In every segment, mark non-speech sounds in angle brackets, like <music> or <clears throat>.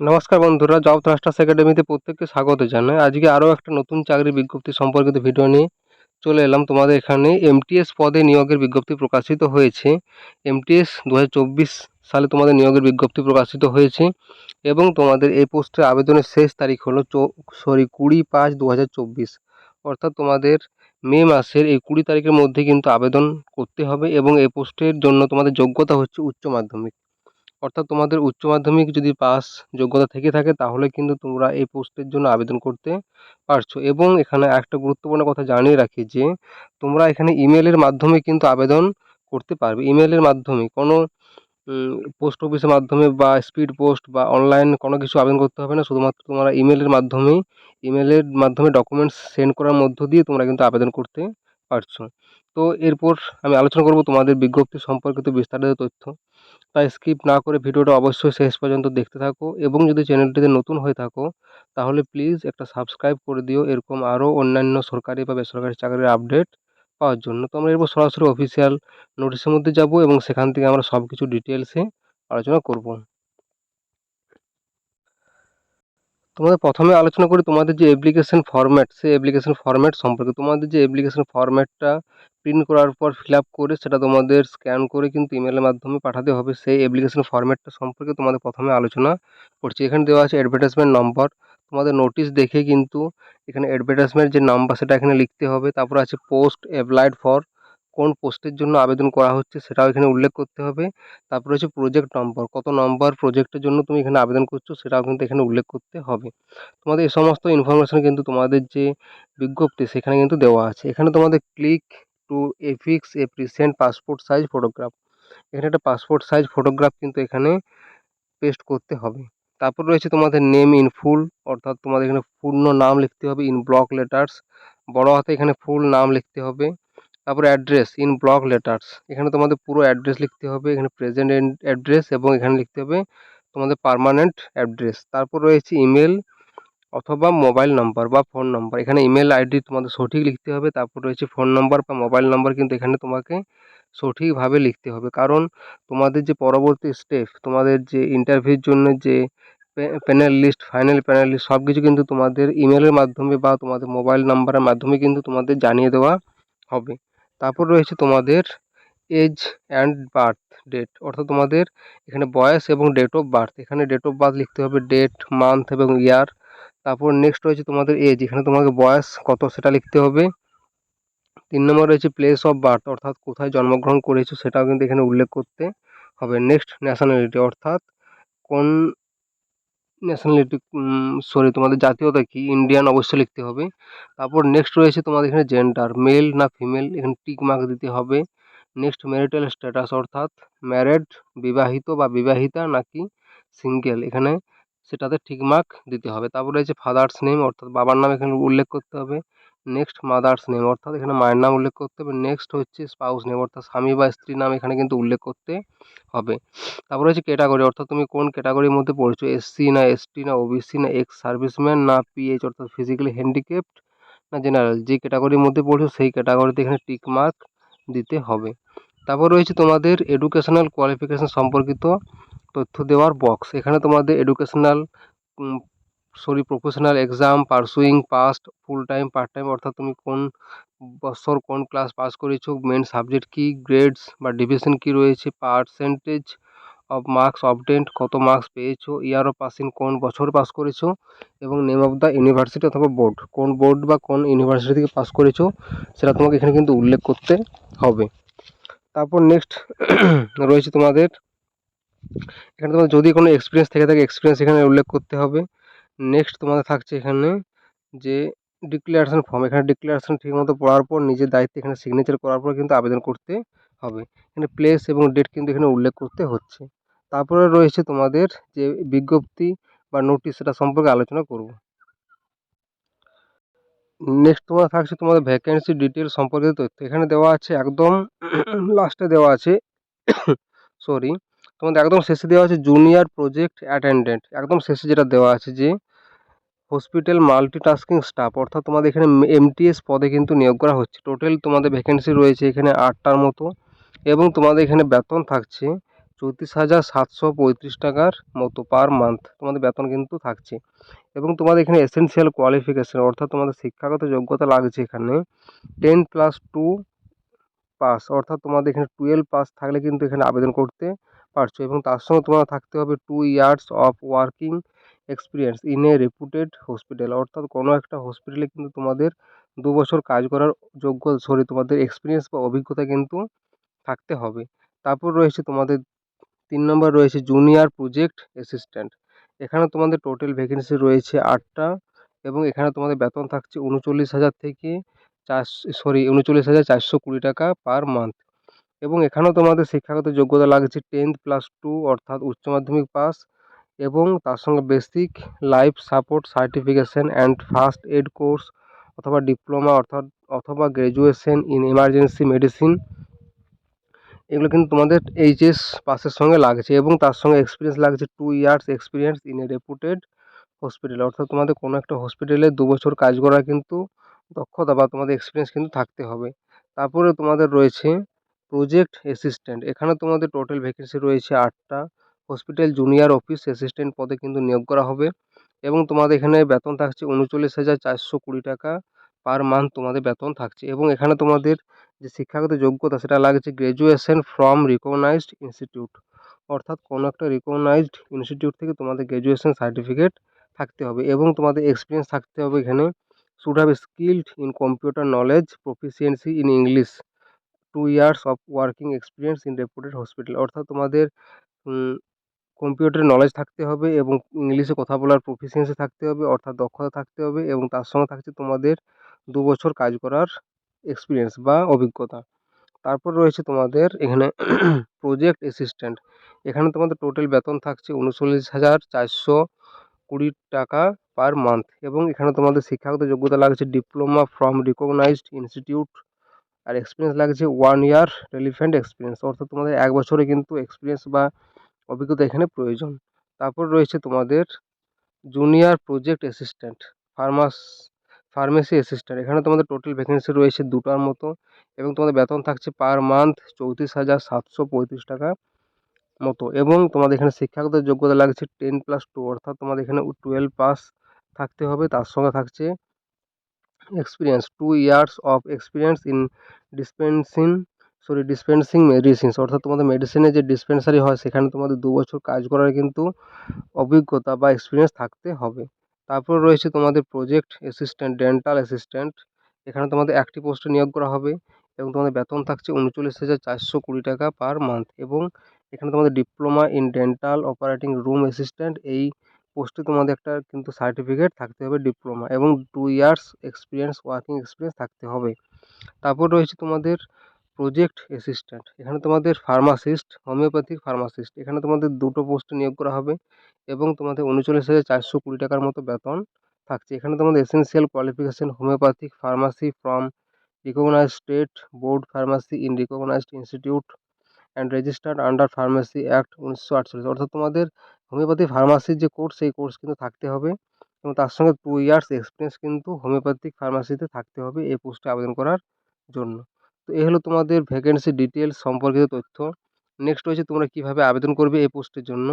নমস্কার বন্ধুরা job thrusters একাডেমিতে প্রত্যেককে স্বাগত জানাই। আজকে আরও একটা নতুন চাকরির বিজ্ঞপ্তি সম্পর্কিত ভিডিও নিয়ে চলে এলাম। তোমাদের এখানে এমটিএস পদে নিয়োগের বিজ্ঞপ্তি প্রকাশিত হয়েছে। এমটিএস দু হাজার চব্বিশ সালে তোমাদের নিয়োগের বিজ্ঞপ্তি প্রকাশিত হয়েছে এবং তোমাদের এই পোস্টে আবেদনের শেষ তারিখ হলো সরি, কুড়ি পাঁচ দু অর্থাৎ তোমাদের মে মাসের এই কুড়ি তারিখের মধ্যে কিন্তু আবেদন করতে হবে এবং এই পোস্টের জন্য তোমাদের যোগ্যতা হচ্ছে উচ্চ মাধ্যমিক। অর্থাৎ তোমাদের উচ্চ মাধ্যমিক যদি পাস যোগ্যতা থেকে থাকে, তাহলে কিন্তু তোমরা এই পোস্টের জন্য আবেদন করতে পারছ। এবং এখানে একটা গুরুত্বপূর্ণ কথা জানিয়ে রাখি যে, তোমরা এখানে ইমেলের মাধ্যমে কিন্তু আবেদন করতে পারবে। ইমেলের মাধ্যমে কোনো পোস্ট অফিসের মাধ্যমে বা স্পিড পোস্ট বা অনলাইন কোনো কিছু আবেদন করতে হবে না। শুধুমাত্র তোমরা ইমেলের মাধ্যমেই ইমেলের মাধ্যমে ডকুমেন্টস সেন্ড করার মধ্য দিয়ে তোমরা কিন্তু আবেদন করতে পারছ। তো এরপর আমি আলোচনা করব তোমাদের বিজ্ঞপ্তি সম্পর্কিত বিস্তারিত তথ্য। তাই স্কিপ না করে ভিডিওটা অবশ্যই শেষ পর্যন্ত দেখতে থাকো এবং যদি চ্যানেলটিতে নতুন হয়ে থাকো, তাহলে প্লিজ একটা সাবস্ক্রাইব করে দিও। এরকম আরও অন্যান্য সরকারি বা বেসরকারি চাকরির আপডেট পাওয়ার জন্য। তো আমরা এরপর সরাসরি অফিসিয়াল নোটিশের মধ্যে যাব এবং সেখান থেকে আমরা সব কিছু ডিটেলসে আলোচনা করব। তোমাদের প্রথমে আলোচনা করি তোমাদের যে অ্যাপ্লিকেশন ফরম্যাট সেই অ্যাপ্লিকেশন ফরম্যাট সম্পর্কে। তোমাদের যে অ্যাপ্লিকেশন ফরম্যাটটা প্রিন্ট করার পর ফিল আপ করে, সেটা তোমাদের স্ক্যান করে কিন্তু ইমেলের মাধ্যমে পাঠাতে হবে। সেই অ্যাপ্লিকেশন ফরম্যাটটা সম্পর্কে তোমাদের প্রথমে আলোচনা করছি। এখানে দেওয়া আছে অ্যাডভার্টাইজমেন্ট নম্বর তোমাদের নোটিশ দেখে কিন্তু এখানে অ্যাডভার্টাইজমেন্ট যে নাম্বার সেটা এখানে লিখতে হবে। তারপর আছে পোস্ট অ্যাপ্লাইড ফর কোন পোস্টের জন্য আবেদন করা হচ্ছে সেটাও এখানে উল্লেখ করতে হবে। তারপরে হচ্ছে প্রজেক্ট নম্বর কত নম্বর প্রজেক্টের জন্য তুমি এখানে আবেদন করছ সেটাও কিন্তু এখানে উল্লেখ করতে হবে। তোমাদের এই সমস্ত ইনফরমেশান কিন্তু তোমাদের যে বিজ্ঞপ্তি সেখানে কিন্তু দেওয়া আছে। এখানে তোমাদের click to affix a present passport size photograph এখানে একটা পাসপোর্ট সাইজ ফটোগ্রাফ কিন্তু এখানে পেস্ট করতে হবে। তারপর রয়েছে তোমাদের নেম ইন ফুল অর্থাৎ তোমাদের এখানে পূর্ণ নাম লিখতে হবে ইন ব্লক লেটার্স বড় হাতে এখানে ফুল নাম লিখতে হবে। তারপরে অ্যাড্রেস ইন ব্লক লেটার্স এখানে তোমাদের পুরো অ্যাড্রেস লিখতে হবে, এখানে প্রেজেন্ট অ্যাড্রেস এবং এখানে লিখতে হবে তোমাদের পারমানেন্ট অ্যাড্রেস তারপর রয়েছে ইমেল অথবা মোবাইল নাম্বার বা ফোন নাম্বার এখানে ইমেল আইডি তোমাদের সঠিক লিখতে হবে, তারপর রয়েছে ফোন নাম্বার বা মোবাইল নাম্বার কিন্তু এখানে তোমাকে সঠিকভাবে লিখতে হবে, কারণ তোমাদের যে পরবর্তী স্টেপ তোমাদের যে ইন্টারভিউর জন্য যে panel list final panel list সব কিছু কিন্তু তোমাদের ইমেলের মাধ্যমে বা তোমাদের মোবাইল নাম্বারের মাধ্যমে কিন্তু তোমাদের জানিয়ে দেওয়া হবে। তারপর রয়েছে তোমাদের এজ অ্যান্ড বার্থ ডেট অর্থাৎ তোমাদের এখানে বয়স এবং ডেট অফ বার্থ এখানে ডেট অফ বার্থ লিখতে হবে ডেট মান্থ এবং ইয়ার তারপর নেক্সট রয়েছে তোমাদের এজ এখানে তোমাকে বয়স কত সেটা লিখতে হবে। তিন নম্বর রয়েছে প্লেস অফ বার্থ অর্থাৎ কোথায় জন্মগ্রহণ করেছ সেটাও কিন্তু এখানে উল্লেখ করতে হবে নেক্সট ন্যাশনালিটি অর্থাৎ কোন ন্যাশনালিটি সরি তোমাদের জাতীয়তা কি? ইন্ডিয়ান অবশ্যই লিখতে হবে। তারপর নেক্সট রয়েছে তোমাদের এখানে জেন্ডার মেল না ফিমেল এখানে টিক মার্ক দিতে হবে। নেক্সট ম্যারিটাল স্ট্যাটাস অর্থাৎ ম্যারেড বিবাহিত বা বিবাহিতা নাকি সিঙ্গেল এখানে সেটাতে ঠিক মার্ক দিতে হবে। তারপর রয়েছে ফাদার্স নেম অর্থাৎ বাবার নাম এখানে উল্লেখ করতে হবে। নেক্সট মাদার্স নেম অর্থাৎ এখানে মায়ের নাম উল্লেখ করতে হবে। নেক্সট হচ্ছে স্পাউস নেম অর্থাৎ স্বামী বা স্ত্রীর নাম এখানে কিন্তু উল্লেখ করতে হবে। তারপরে হচ্ছে ক্যাটাগরি অর্থাৎ তুমি কোন ক্যাটাগরির মধ্যে পড়ছো? এসসি না এসটি না ওবিসি না এক্স সার্ভিসম্যান না পিএইচ অর্থাৎ ফিজিক্যালি হ্যান্ডিক্যাপড না জেনারেল যে ক্যাটাগরির মধ্যে পড়ছো, সেই ক্যাটাগরিতে এখানে টিক মার্ক দিতে হবে। তারপর রয়েছে তোমাদের এডুকেশনাল কোয়ালিফিকেশান সম্পর্কিত তথ্য দেওয়ার বক্স এখানে তোমাদের educational sorry professional exam pursuing past full time part time অর্থাৎ তুমি কোন বছর কোন ক্লাস পাস করেছ মেন সাবজেক্ট কী গ্রেডস বা ডিভিশন কী রয়েছে পার্সেন্টেজ অফ মার্কস অবটেন্ড কত মার্কস পেয়েছ ইয়ার অফ পাসিং কোন বছর পাস করেছ, এবং নেম অফ দ্য ইউনিভার্সিটি অথবা বোর্ড কোন বোর্ড বা কোন ইউনিভার্সিটি থেকে পাস করেছ, সেটা তোমাকে এখানে কিন্তু উল্লেখ করতে হবে। তারপর নেক্সট <clears throat> রয়েছে তোমাদের, এখানে তোমার যদি কোনো এক্সপিরিয়েন্স থেকে থাকে এক্সপিরিয়েন্স এখানে উল্লেখ করতে হবে। নেক্সট তোমাদের থাকছে এখানে যে ডিক্লারেশন ফর্ম এখানে ডিক্লারেশন ঠিকমতো পড়ার পর নিজের দায়িত্বে এখানে সিগনেচার করার পর কিন্তু আবেদন করতে হবে। এখানে প্লেস এবং ডেট কিন্তু এখানে উল্লেখ করতে হচ্ছে। তারপরে রয়েছে তোমাদের যে বিজ্ঞপ্তি বা নোটিশ সেটা সম্পর্কে আলোচনা করব। নেক্সট তোমার থাকছে তোমাদের ভ্যাকেন্সি ডিটেল সম্পর্কিত তথ্য। এখানে দেওয়া আছে একদম <clears throat> লাস্টে দেওয়া আছে <coughs> সরি তোমাদের একদম শেষে দেওয়া আছে জুনিয়র প্রজেক্ট অ্যাটেন্ডেন্ট একদম শেষে যেটা দেওয়া আছে যে হসপিটাল মাল্টিটাস্কিং স্টাফ অর্থাৎ তোমাদের এখানে এমটিএস পদে কিন্তু নিয়োগ করা হচ্ছে। টোটাল তোমাদের ভ্যাকেন্সি রয়েছে এখানে আটটার মতো এবং তোমাদের এখানে বেতন থাকছে চৌত্রিশ হাজার সাতশো পঁয়ত্রিশ টাকার মতো পার মান্থ তোমাদের বেতন কিন্তু থাকছে। এবং তোমাদের এখানে এসেনশিয়াল কোয়ালিফিকেশান অর্থাৎ তোমাদের শিক্ষাগত যোগ্যতা লাগছে এখানে টেন প্লাস টু পাস অর্থাৎ তোমাদের এখানে টুয়েলভ পাস থাকলে কিন্তু এখানে আবেদন করতে পারছ এবং তার সঙ্গে তোমার থাকতে হবে two years of working experience in a reputed hospital অর্থাৎ কোনো একটা হসপিটালে কিন্তু তোমাদের দু বছর কাজ করার যোগ্য সরি তোমাদের এক্সপিরিয়েন্স বা অভিজ্ঞতা কিন্তু থাকতে হবে। তারপর রয়েছে তোমাদের তিন নম্বর রয়েছে জুনিয়র প্রজেক্ট অ্যাসিস্ট্যান্ট এখানে তোমাদের টোটাল ভ্যাকেন্সি রয়েছে আটটা এবং এখানে তোমাদের বেতন থাকছে উনচল্লিশ হাজার থেকে চারশো সরি উনচল্লিশ হাজার চারশো কুড়ি টাকা পার মান্থ এবং এখানেও তোমাদের শিক্ষাগত যোগ্যতা লাগছে টেন্থ প্লাস টু অর্থাৎ উচ্চ মাধ্যমিক পাস এবং তার সঙ্গে basic life support certification and first aid course অথবা ডিপ্লোমা অর্থাৎ অথবা গ্র্যাজুয়েশন ইন এমার্জেন্সি মেডিসিন এগুলো কিন্তু তোমাদের এইচএস পাসের সঙ্গে লাগছে এবং তার সঙ্গে এক্সপিরিয়েন্স লাগছে two years experience in a reputed hospital অর্থাৎ তোমাদের কোনো একটা হসপিটালে দু বছর কাজ করা কিন্তু দক্ষতা বা তোমাদের এক্সপিরিয়েন্স কিন্তু থাকতে হবে। তারপরে তোমাদের রয়েছে প্রজেক্ট অ্যাসিস্ট্যান্ট। এখানে তোমাদের টোটাল ভ্যাকেন্সি রয়েছে আটটা। হসপিটাল জুনিয়র অফিস অ্যাসিস্ট্যান্ট পদে কিন্তু নিয়োগ করা হবে এবং তোমাদের এখানে বেতন থাকছে উনচল্লিশ হাজার চারশো কুড়ি টাকা পার মান্থ তোমাদের বেতন থাকছে এবং এখানে তোমাদের যে শিক্ষাগত যোগ্যতা সেটা লাগছে গ্র্যাজুয়েশন ফ্রম রিকগনাইজড ইনস্টিটিউট অর্থাৎ কোনো একটা রিকগনাইজড ইনস্টিটিউট থেকে তোমাদের গ্র্যাজুয়েশন সার্টিফিকেট থাকতে হবে এবং তোমাদের এক্সপিরিয়েন্স থাকতে হবে এখানে। Should have skilled in computer knowledge proficiency in English two years of working experience in reputed hospital অর্থাৎ তোমাদের কম্পিউটারের নলেজ থাকতে হবে এবং ইংলিশে কথা বলার প্রফিসিয়েন্সি থাকতে হবে, অর্থাৎ দক্ষতা থাকতে হবে এবং তার সঙ্গে থাকছে তোমাদের দু বছর কাজ করার এক্সপিরিয়েন্স বা অভিজ্ঞতা। তারপর রয়েছে তোমাদের এখানে প্রজেক্ট অ্যাসিস্ট্যান্ট এখানে তোমাদের টোটাল বেতন থাকছে উনচল্লিশ হাজার চারশো কুড়ি টাকা পার মান্থ এবং এখানে তোমাদের শিক্ষাগত যোগ্যতা লাগছে ডিপ্লোমা ফ্রম রিকগনাইজড ইনস্টিটিউট আর এক্সপিরিয়েন্স লাগছে ওয়ান ইয়ার রেলিভেন্ট এক্সপিরিয়েন্স অর্থাৎ তোমাদের এক বছরে কিন্তু এক্সপিরিয়েন্স বা অভিজ্ঞতা এখানে প্রয়োজন। তারপর রয়েছে তোমাদের junior project assistant pharmas pharmacy assistant এখানে তোমাদের টোটাল ভ্যাকেন্সি রয়েছে দুটার মতো এবং তোমাদের বেতন থাকছে পার মান্থ চৌত্রিশ হাজার সাতশো পঁয়ত্রিশ টাকা মতো এবং তোমাদের এখানে শিক্ষাগত যোগ্যতা লাগছে টেন প্লাস টু অর্থাৎ তোমাদের এখানে টুয়েলভ পাস থাকতে হবে, তার সঙ্গে থাকছে experience two years of experience in dispensing sorry dispensing medicines অর্থাৎ তোমাদের মেডিসিনের যে ডিসপেন্সারি হয়, সেখানে তোমাদের দু বছর কাজ করার কিন্তু অভিজ্ঞতা বা এক্সপিরিয়েন্স থাকতে হবে। তারপর রয়েছে তোমাদের প্রজেক্ট অ্যাসিস্ট্যান্ট ডেন্টাল অ্যাসিস্ট্যান্ট এখানে তোমাদের একটি পোস্টে নিয়োগ করা হবে এবং তোমাদের বেতন থাকছে উনচল্লিশ হাজার চারশো কুড়ি টাকা পার মান্থ এবং এখানে তোমাদের diploma in dental operating room assistant এই পোস্টে তোমাদের একটা কিন্তু সার্টিফিকেট থাকতে হবে ডিপ্লোমা এবং two years experience working experience থাকতে হবে। তারপর রয়েছে তোমাদের প্রজেক্ট অ্যাসিস্ট্যান্ট এখানে তোমাদের ফার্মাসিস্ট হোমিওপ্যাথিক ফার্মাসিস্ট এখানে তোমাদের দুটো পোস্টে নিয়োগ করা হবে এবং তোমাদের উনচল্লিশ হাজার চারশো কুড়ি টাকার মতো বেতন থাকছে। এখানে তোমাদের essential qualification homeopathic pharmacy from recognised state board pharmacy in recognised institute and registered under pharmacy act উনিশশো আটচল্লিশ। অর্থাৎ তোমাদের হোমিওপ্যাথি ফার্মাসির যে কোর্স সেই কোর্স কিন্তু থাকতে হবে এবং তার সঙ্গে টু ইয়ার্স এক্সপিরিয়েন্স কিন্তু হোমিওপ্যাথিক ফার্মাসিতে থাকতে হবে এই পোস্টে আবেদন করার জন্য। তো এই হলো তোমাদের ভ্যাকেন্সি ডিটেলস সম্পর্কিত তথ্য। নেক্সট রয়েছে তোমরা কীভাবে আবেদন করবে এই পোস্টের জন্য।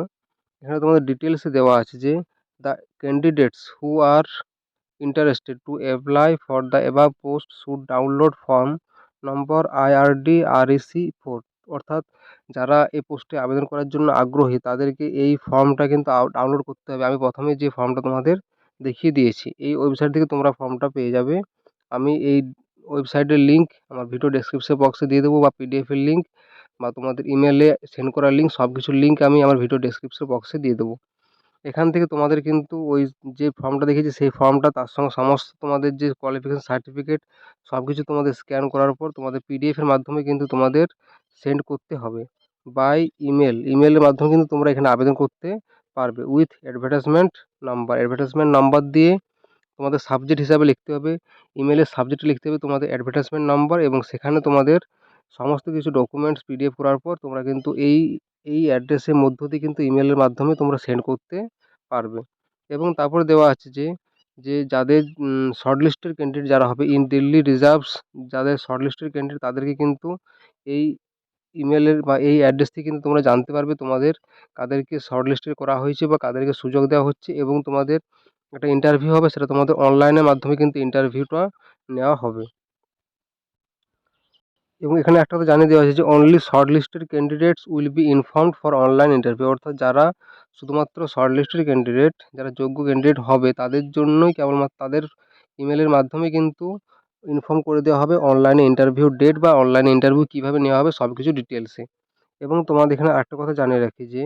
এখানে তোমাদের ডিটেলসে দেওয়া আছে যে the candidates who are interested to apply for the above post should download form number IRD REC four অর্থাৎ যারা এই পোস্টে আবেদন করার জন্য আগ্রহী, তাদেরকে এই ফর্মটা কিন্তু ডাউনলোড করতে হবে। আমি প্রথমে যে ফর্মটা তোমাদের দেখিয়ে দিয়েছি, এই ওয়েবসাইট থেকে তোমরা ফর্মটা পেয়ে যাবে। আমি এই ওয়েবসাইটের লিঙ্ক আমার ভিডিও ডেসক্রিপশন বক্সে দিয়ে দেবো বা পিডিএফের লিঙ্ক বা তোমাদের ইমেলে সেন্ড করার লিঙ্ক সব কিছুর লিঙ্ক আমি আমার ভিডিও ডেসক্রিপশন বক্সে দিয়ে দেবো। এখান থেকে তোমাদের কিন্তু ওই যে ফর্মটা দেখেছি সেই ফর্মটা তার সঙ্গে সমস্ত তোমাদের যে কোয়ালিফিকেশান সার্টিফিকেট সব কিছু তোমাদের স্ক্যান করার পর তোমাদের পিডিএফের মাধ্যমে কিন্তু তোমাদের সেন্ড করতে হবে। বাই ইমেল ইমেলের মাধ্যমে কিন্তু তোমরা এখানে আবেদন করতে পারবে। With advertisement number advertisement number দিয়ে তোমাদের সাবজেক্ট হিসাবে লিখতে হবে। ইমেলের সাবজেক্টে লিখতে হবে তোমাদের অ্যাডভার্টাইজমেন্ট নাম্বার এবং সেখানে তোমাদের সমস্ত কিছু ডকুমেন্টস পিডিএফ করার পর তোমরা কিন্তু এই এই অ্যাড্রেসের মধ্য দিয়ে কিন্তু ইমেলের মাধ্যমে তোমরা সেন্ড করতে পারবে। এবং তারপরে দেওয়া আছে যে যে যাদের শর্টলিস্টেড ক্যান্ডিডেট যারা হবে ইন দিল্লি রিজার্ভস যাদের শর্টলিস্টেড ক্যান্ডিডেট তাদেরকে কিন্তু এই ইমেলের বা এই অ্যাড্রেস থেকে কিন্তু তোমরা জানতে পারবে তোমাদের কাদেরকে শর্টলিস্টেড করা হয়েছে বা কাদেরকে সুযোগ দেওয়া হচ্ছে এবং তোমাদের একটা ইন্টারভিউ হবে সেটা তোমাদের অনলাইনের মাধ্যমে কিন্তু ইন্টারভিউটা নেওয়া হবে। এবং এখানে একটা কথা জানিয়ে দেওয়া হয়েছে যে only shortlisted candidates will be informed for online interview অর্থাৎ যারা শুধুমাত্র শর্টলিস্টেড ক্যান্ডিডেট যারা যোগ্য ক্যান্ডিডেট হবে, তাদের জন্যই কেবলমাত্র তাদের ইমেলের মাধ্যমে কিন্তু ইনফর্ম করে দেওয়া হবে অনলাইনে ইন্টারভিউ ডেট বা অনলাইনে ইন্টারভিউ কীভাবে নেওয়া হবে সব কিছু ডিটেলসে এবং তোমাদের এখানে আরেকটা কথা জানিয়ে রাখি যে,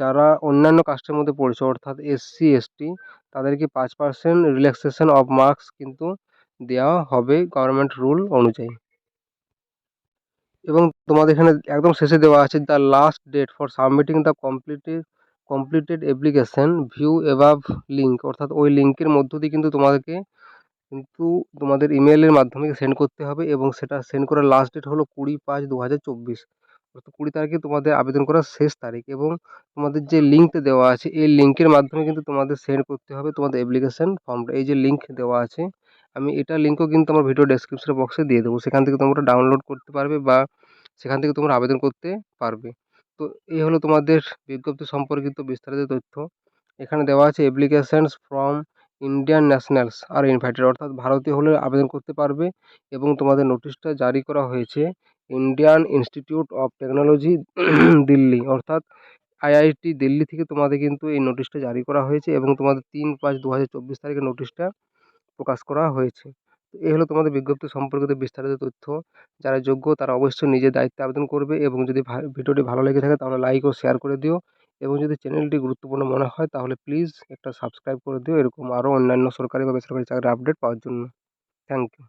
যারা অন্যান্য কাস্টের মধ্যে পড়ছে, অর্থাৎ এসসি এসটি তাদেরকে পাঁচ পার্সেন্ট রিল্যাক্সেশন অফ মার্কস কিন্তু দেওয়া হবে গভর্নমেন্ট রুল অনুযায়ী। এবং তোমাদের এখানে একদম শেষে দেওয়া আছে the last date for submitting the completed completed application via above link অর্থাৎ ওই লিঙ্কের মধ্য দিয়ে কিন্তু তোমাদেরকে কিন্তু তোমাদের ইমেলের মাধ্যমে সেন্ড করতে হবে এবং সেটা সেন্ড করার লাস্ট ডেট হলো কুড়ি পাঁচ দু হাজার চব্বিশ কুড়ি তারিখে তোমাদের আবেদন করার শেষ তারিখ এবং তোমাদের যে লিঙ্কটা দেওয়া আছে, এই লিঙ্কের মাধ্যমে কিন্তু তোমাদের সেন্ড করতে হবে তোমাদের অ্যাপ্লিকেশন ফর্মটা এই যে লিঙ্ক দেওয়া আছে, আমি এটা লিঙ্কও কিন্তু আমার ভিডিও ডেসক্রিপশন বক্সে দিয়ে দেবো। সেখান থেকে তোমরা ডাউনলোড করতে পারবে বা সেখান থেকে তোমরা আবেদন করতে পারবে। তো এই হলো তোমাদের বিজ্ঞপ্তি সম্পর্কিত বিস্তারিত তথ্য। এখানে দেওয়া আছে applications from Indian nationals are invited অর্থাৎ ভারতীয় হলে আবেদন করতে পারবে এবং তোমাদের নোটিশটা জারি করা হয়েছে Indian Institute of Technology Delhi. অর্থাৎ আইআইটি দিল্লি থেকে তোমাদের কিন্তু এই নোটিশটা জারি করা হয়েছে এবং তোমাদের তিন পাঁচ দু হাজার চব্বিশ তারিখে নোটিশটা প্রকাশ করা হয়েছে। এই হলো তোমাদের বিজ্ঞপ্তি সম্পর্কিত বিস্তারিত তথ্য। যারা যোগ্য তারা অবশ্যই নিজের দায়িত্বে আবেদন করবে এবং যদি ভিডিওটি ভালো লেগে থাকে তাহলে লাইক ও শেয়ার করে দিও। এবং যদি চ্যানেলটি গুরুত্বপূর্ণ মনে হয়, তাহলে প্লিজ একটা সাবস্ক্রাইব করে দিও। এরকম আরও অন্যান্য সরকারি বা বেসরকারি চাকরির আপডেট পাওয়ার জন্য। Thank you